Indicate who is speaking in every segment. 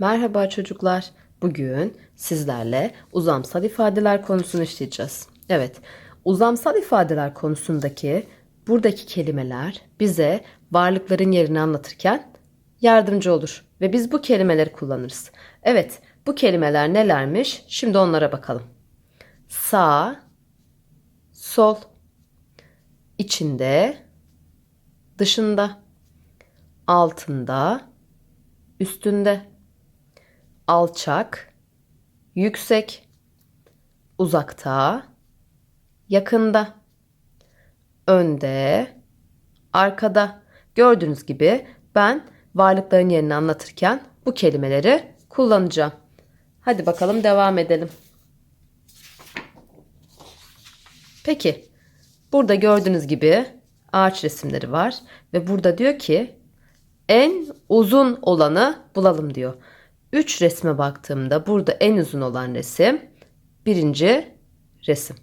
Speaker 1: Merhaba çocuklar. Bugün sizlerle uzamsal ifadeler konusunu işleyeceğiz. Evet, uzamsal ifadeler konusundaki buradaki kelimeler bize varlıkların yerini anlatırken yardımcı olur ve biz bu kelimeleri kullanırız. Evet, bu kelimeler nelermiş? Şimdi onlara bakalım. Sağ, sol, içinde, dışında, altında, üstünde, alçak, yüksek, uzakta, yakında, önde, arkada. Gördüğünüz gibi ben varlıkların yerini anlatırken bu kelimeleri kullanacağım. Hadi bakalım devam edelim. Peki, burada gördüğünüz gibi ağaç resimleri var ve burada diyor ki en uzun olanı bulalım diyor. Üç resme baktığımda burada en uzun olan resim birinci resim.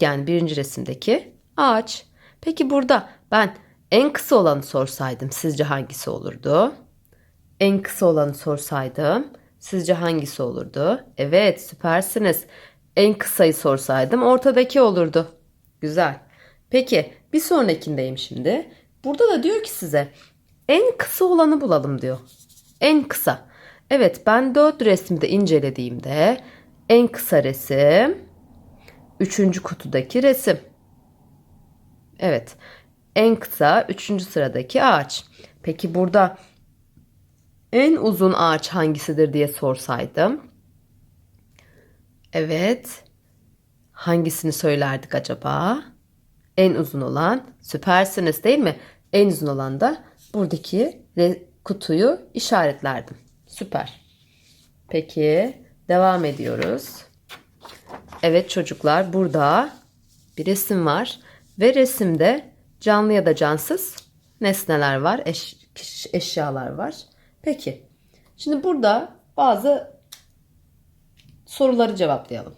Speaker 1: Yani birinci resimdeki ağaç. Peki burada ben en kısa olanı sorsaydım sizce hangisi olurdu? En kısa olanı sorsaydım sizce hangisi olurdu? Evet süpersiniz. En kısayı sorsaydım ortadaki olurdu. Güzel. Peki bir sonrakindeyim şimdi. Burada da diyor ki size en kısa olanı bulalım diyor. En kısa. Evet ben dört resimde incelediğimde en kısa resim üçüncü kutudaki resim. Evet en kısa üçüncü sıradaki ağaç. Peki burada en uzun ağaç hangisidir diye sorsaydım. Evet hangisini söylerdik acaba? En uzun olan süpersiniz değil mi? En uzun olan da buradaki kutuyu işaretlerdim. Süper. Peki devam ediyoruz. Evet çocuklar burada bir resim var ve resimde canlı ya da cansız nesneler var, eş, eşyalar var. Peki şimdi burada bazı soruları cevaplayalım.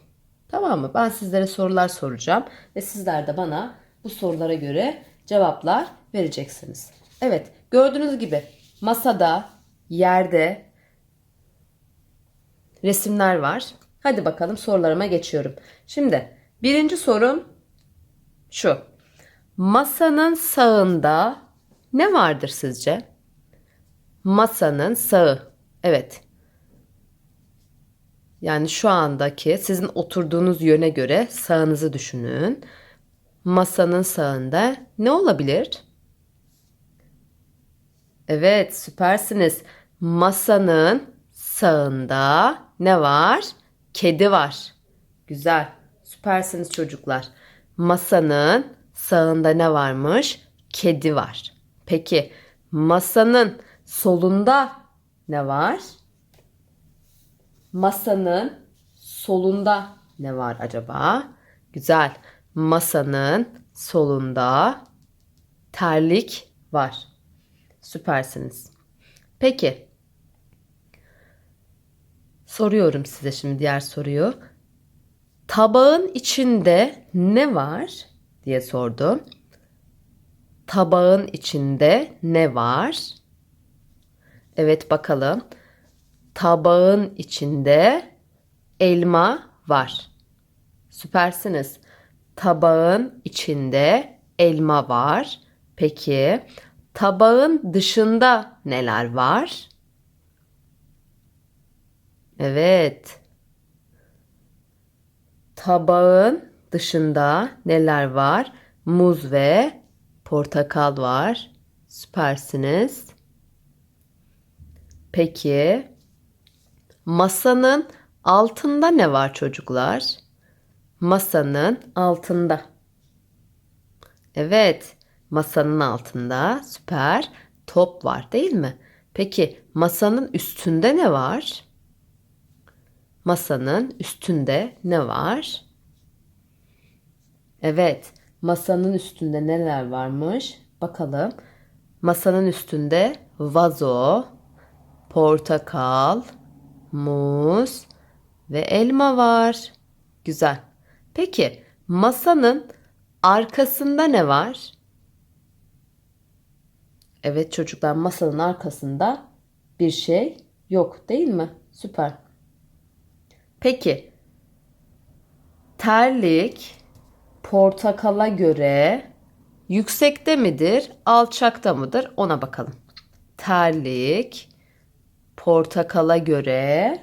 Speaker 1: Tamam mı? Ben sizlere sorular soracağım ve sizler de bana bu sorulara göre cevaplar vereceksiniz. Evet gördüğünüz gibi masada, yerde resimler var. Hadi bakalım sorularıma geçiyorum. Şimdi birinci sorum şu. Masanın sağında ne vardır sizce? Masanın sağı. Evet. Yani şu andaki sizin oturduğunuz yöne göre sağınızı düşünün. Masanın sağında ne olabilir? Evet, süpersiniz. Masanın sağında ne var? Kedi var. Güzel. Süpersiniz çocuklar. Masanın sağında ne varmış? Kedi var. Peki masanın solunda ne var? Masanın solunda ne var acaba? Güzel. Masanın solunda terlik var. Süpersiniz. Peki. Soruyorum size şimdi diğer soruyu. Tabağın içinde ne var diye sordum. Tabağın içinde ne var? Evet bakalım. Tabağın içinde elma var. Süpersiniz. Tabağın içinde elma var. Peki tabağın dışında neler var? Evet. Tabağın dışında neler var? Muz ve portakal var. Süpersiniz. Peki masanın altında ne var çocuklar? Masanın altında. Evet, masanın altında süper top var değil mi? Peki masanın üstünde ne var? Masanın üstünde ne var? Evet, masanın üstünde neler varmış? Bakalım. Masanın üstünde vazo, portakal, muz ve elma var. Güzel. Peki masanın arkasında ne var? Evet çocuklar masanın arkasında bir şey Yok değil mi? Süper. Peki terlik portakala göre yüksekte midir, alçakta mıdır? Ona bakalım. Terlik portakala göre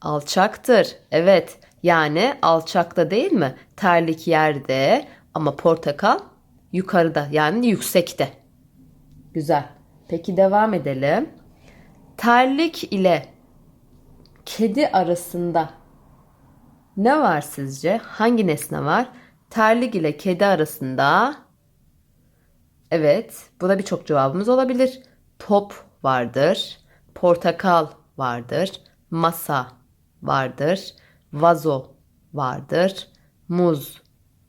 Speaker 1: alçaktır. Evet. Yani alçakta değil mi? Terlik yerde ama portakal yukarıda yani yüksekte. Güzel. Peki devam edelim. Terlik ile kedi arasında ne var sizce? Hangi nesne var? Terlik ile kedi arasında Evet, buna birçok cevabımız olabilir. Top vardır, portakal vardır, masa vardır, vazo vardır, muz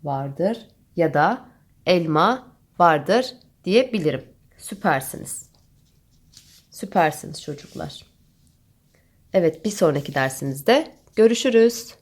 Speaker 1: vardır ya da elma vardır diyebilirim. Süpersiniz. Süpersiniz çocuklar. Evet, bir sonraki dersimizde görüşürüz.